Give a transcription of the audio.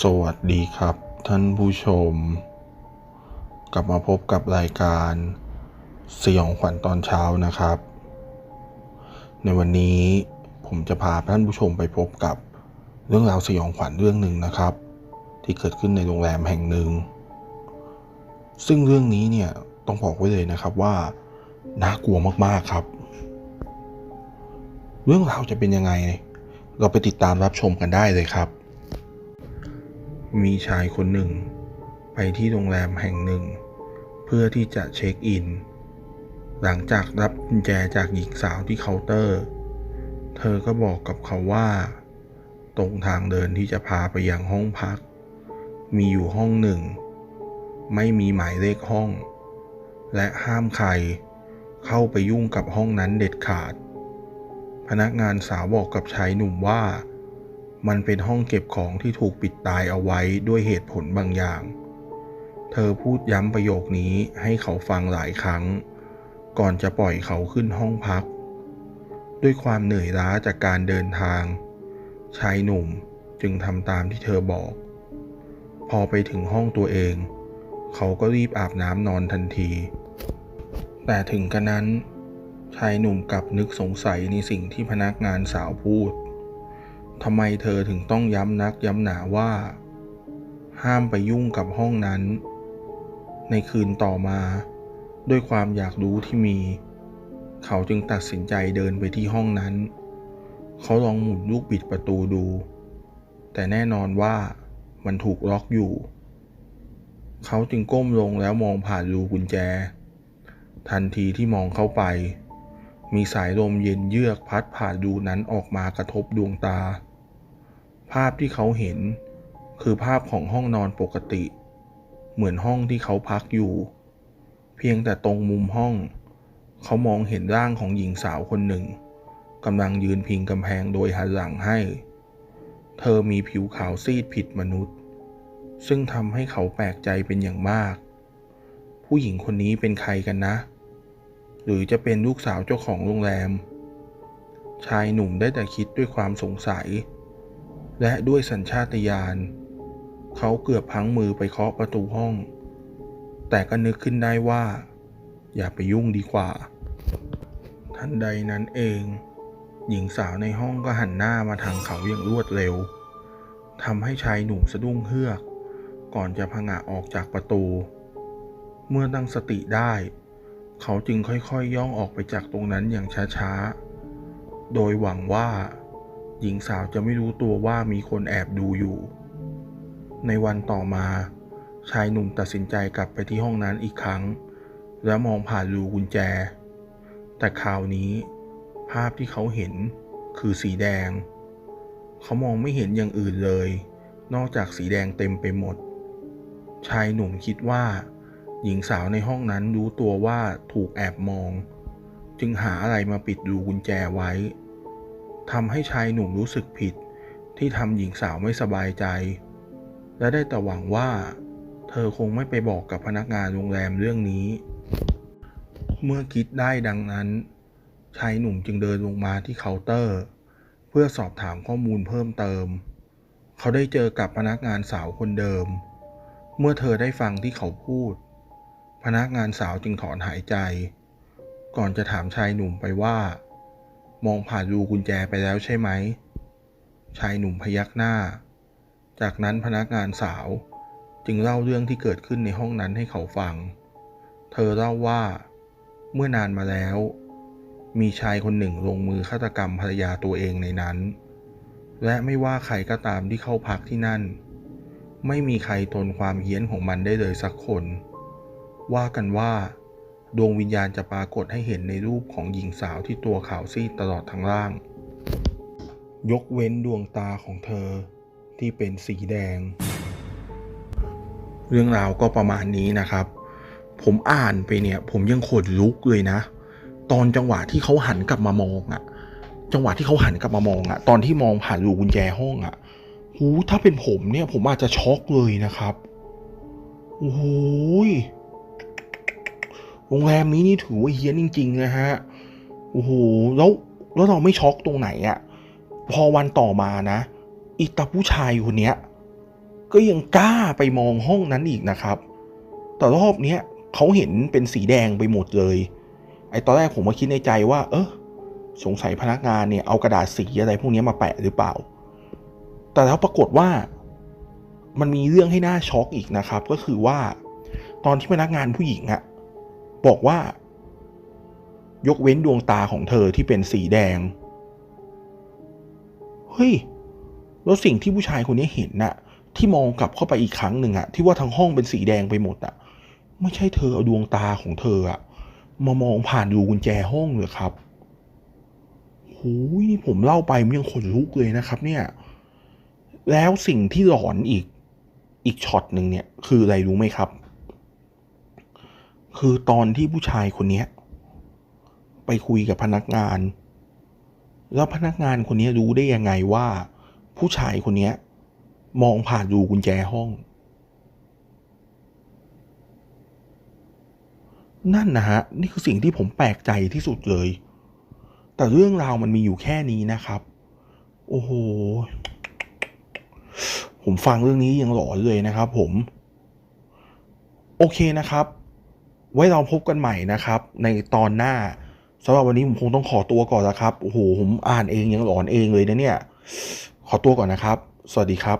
สวัสดีครับ ท่านผู้ชม กลับมาพบกับรายการสยองขวัญตอนเช้านะครับ ในวันนี้ผมจะพาท่านผู้ชมไปพบกับเรื่องราวสยองขวัญเรื่องหนึ่งนะครับ ที่เกิดขึ้นในโรงแรมแห่งหนึ่ง ซึ่งเรื่องนี้เนี่ยต้องบอกไว้เลยนะครับว่าน่ากลัวมากๆครับ เรื่องราวจะเป็นยังไง เราไปติดตามรับชมกันได้เลยครับ มีชายคนหนึ่ง ไปที่โรงแรมแห่งหนึ่ง เพื่อที่จะเช็คอิน หลังจากรับกุญแจจากหญิงสาวที่เคาน์เตอร์ เธอก็บอกกับเขาว่า ตรงทางเดินที่จะพาไปยังห้องพัก มีอยู่ห้องหนึ่ง ไม่มีหมายเลขห้อง และห้ามใครเข้าไปยุ่งกับห้องนั้นเด็ดขาด พนักงานสาวบอกกับชายหนุ่มว่า มันเป็นห้องเก็บของที่ถูกปิดตายเอาไว้ด้วยเหตุผลบางอย่าง เธอพูดย้ำประโยคนี้ให้เขาฟังหลายครั้ง ก่อนจะปล่อยเขาขึ้นห้องพัก ด้วยความเหนื่อยล้าจากการเดินทาง ชายหนุ่มจึงทำตามที่เธอบอก พอไปถึงห้องตัวเอง เขาก็รีบอาบน้ำนอนทันที แต่ถึงกระนั้น ชายหนุ่มกลับนึกสงสัยในสิ่งที่พนักงานสาวพูด ทำไมเธอถึงต้องย้ำนักย้ำหนาว่า ห้ามไปยุ่งกับห้องนั้น ในคืนต่อมา ด้วยความอยากรู้ที่มี เขาจึงตัดสินใจเดินไปที่ห้องนั้น เขาลองหมุนลูกบิดประตูดู แต่แน่นอนว่ามันถูกล็อกอยู่ เขาจึงก้มลงแล้วมองผ่านรูกุญแจ ทันทีที่มองเข้าไปมีสายลมเย็นเยือกพัดผ่านรูนั้นออกมากระทบดวงตา ภาพที่เขาเห็น คือภาพของห้องนอนปกติ เหมือนห้องที่เขาพักอยู่ เพียงแต่ตรงมุมห้อง เขามองเห็นร่างของหญิงสาวคนหนึ่งกำลังยืนพิงกำแพงโดยหันหลังให้ เธอมีผิวขาวซีดผิดมนุษย์ ซึ่งทำให้เขาแปลกใจเป็นอย่างมาก ผู้หญิงคนนี้เป็นใครกันนะ หรือจะเป็นลูกสาวเจ้าของโรงแรม ชายหนุ่มได้แต่คิดด้วยความสงสัย และด้วยสัญชาตญาณเขาเกือบพังมือไปเคาะประตูห้อง แต่ก็นึกขึ้นได้ว่า อย่าไปยุ่งดีกว่า ทันใดนั้นเอง หญิงสาวในห้องก็หันหน้ามาทางเขาอย่างรวดเร็วทำให้ชายหนุ่มสะดุ้งเฮือก ก่อนจะผงะออกจากประตู เมื่อตั้งสติได้ เขาจึงค่อยๆย่องออกไปจากตรงนั้นอย่างช้าๆ โดยหวังว่า หญิงสาวจะไม่รู้ตัวว่ามีคนแอบดูอยู่ ในวันต่อมา ชายหนุ่มตัดสินใจกลับไปที่ห้องนั้นอีกครั้ง แล้วมองผ่านรูกุญแจ แต่คราวนี้ ภาพที่เขาเห็นคือสีแดง เขามองไม่เห็นอย่างอื่นเลย นอกจากสีแดงเต็มไปหมด ชายหนุ่มคิดว่า หญิงสาวในห้องนั้นรู้ตัวว่าถูกแอบมอง จึงหาอะไรมาปิดรูกุญแจไว้ ทำให้ชายหนุ่มรู้สึกผิด ที่ทำหญิงสาวไม่สบายใจ และได้แต่หวังว่า เธอคงไม่ไปบอกกับพนักงานโรงแรมเรื่องนี้ เมื่อคิดได้ดังนั้น ชายหนุ่มจึงเดินลงมาที่เคาน์เตอร์ เพื่อสอบถามข้อมูลเพิ่มเติม เขาได้เจอกับพนักงานสาวคนเดิม เมื่อเธอได้ฟังที่เขาพูด พนักงานสาวจึงถอนหายใจ ก่อนจะถามชายหนุ่มไปว่า มองผ่านรูกุญแจไปแล้วใช่ไหม ชายหนุ่มพยักหน้า จากนั้นพนักงานสาวจึงเล่าเรื่องที่เกิดขึ้นในห้องนั้นให้เขาฟัง เธอเล่าว่า เมื่อนานมาแล้ว มีชายคนหนึ่งลงมือฆาตกรรมภรรยาตัวเองในนั้น และไม่ว่าใครก็ตามที่เข้าพักที่นั่น ไม่มีใครทนความเฮี้ยนของมันได้เลยสักคน ว่ากันว่า ดวงวิญญาณจะปรากฏให้เห็นในรูปของหญิงสาวที่ตัวขาวซีดตลอดทั้งร่าง ยกเว้นดวงตาของเธอที่เป็นสีแดง เรื่องราวก็ประมาณนี้นะครับ ผมอ่านไปเนี่ย ผมยังขนลุกเลยนะ ตอนจังหวะที่เขาหันกลับมามองอะจังหวะที่เขาหันกลับมามองอะตอนที่มองผ่านรูกุญแจห้องอะหูถ้าเป็นผมเนี่ย ผมอาจจะช็อกเลยนะครับโอ้ย โรงแรมนี้นี่ถือว่าเฮี้ยนจริง ๆ นะฮะ โอ้โห แล้วแล้วเราไม่ช็อกตรงไหนอะพอวันต่อมานะอีตาผู้ชายคนเนี้ย ก็ยังกล้าไปมองห้องนั้นอีกนะครับ แต่รอบเนี้ยเขาเห็นเป็นสีแดงไปหมดเลย ไอ้ตอนแรกผมมาคิดในใจว่า เออสงสัยพนักงานเนี่ยเอากระดาษสีอะไรพวกนี้มาแปะหรือเปล่า แต่แล้วปรากฏว่ามันมีเรื่องให้น่าช็อกอีกนะครับ ก็คือว่า ตอนที่พนักงานผู้หญิงอะ บอกว่า ยกเว้นดวงตาของเธอที่เป็นสีแดง เฮ้ย แล้วสิ่งที่ผู้ชายคนนี้เห็นน่ะ ที่มองกลับเข้าไปอีกครั้งหนึ่งอะที่ว่าทั้งห้องเป็นสีแดงไปหมดอะไม่ใช่เธอเอาดวงตาของเธออะมามองผ่านรูกุญแจห้องเลยครับโหยนี่ผมเล่าไปมันยังขนลุกเลยนะครับ เนี่ย แล้วสิ่งที่หลอนอีกอีกช็อตหนึ่งเนี่ย คืออะไรรู้ไหมครับ คือตอนที่ผู้ชายคนนี้ไปคุยกับพนักงาน แล้วพนักงานคนนี้รู้ได้ยังไงว่า ผู้ชายคนนี้มองผ่านรูกุญแจห้อง นั่นนะฮะ นี่คือสิ่งที่ผมแปลกใจที่สุดเลย แต่เรื่องราวมันมีอยู่แค่นี้นะครับ โอ้โห ผมฟังเรื่องนี้ยังหลอนเลยนะครับผม โอเคนะครับ ไว้เราพบกันใหม่นะครับ ในตอนหน้าสำหรับวันนี้ผมคงต้องขอตัวก่อนแล้วครับ โอ้โห ผมอ่านเองยังหลอนเองเลยนะเนี่ย ขอตัวก่อนนะครับ สวัสดีครับ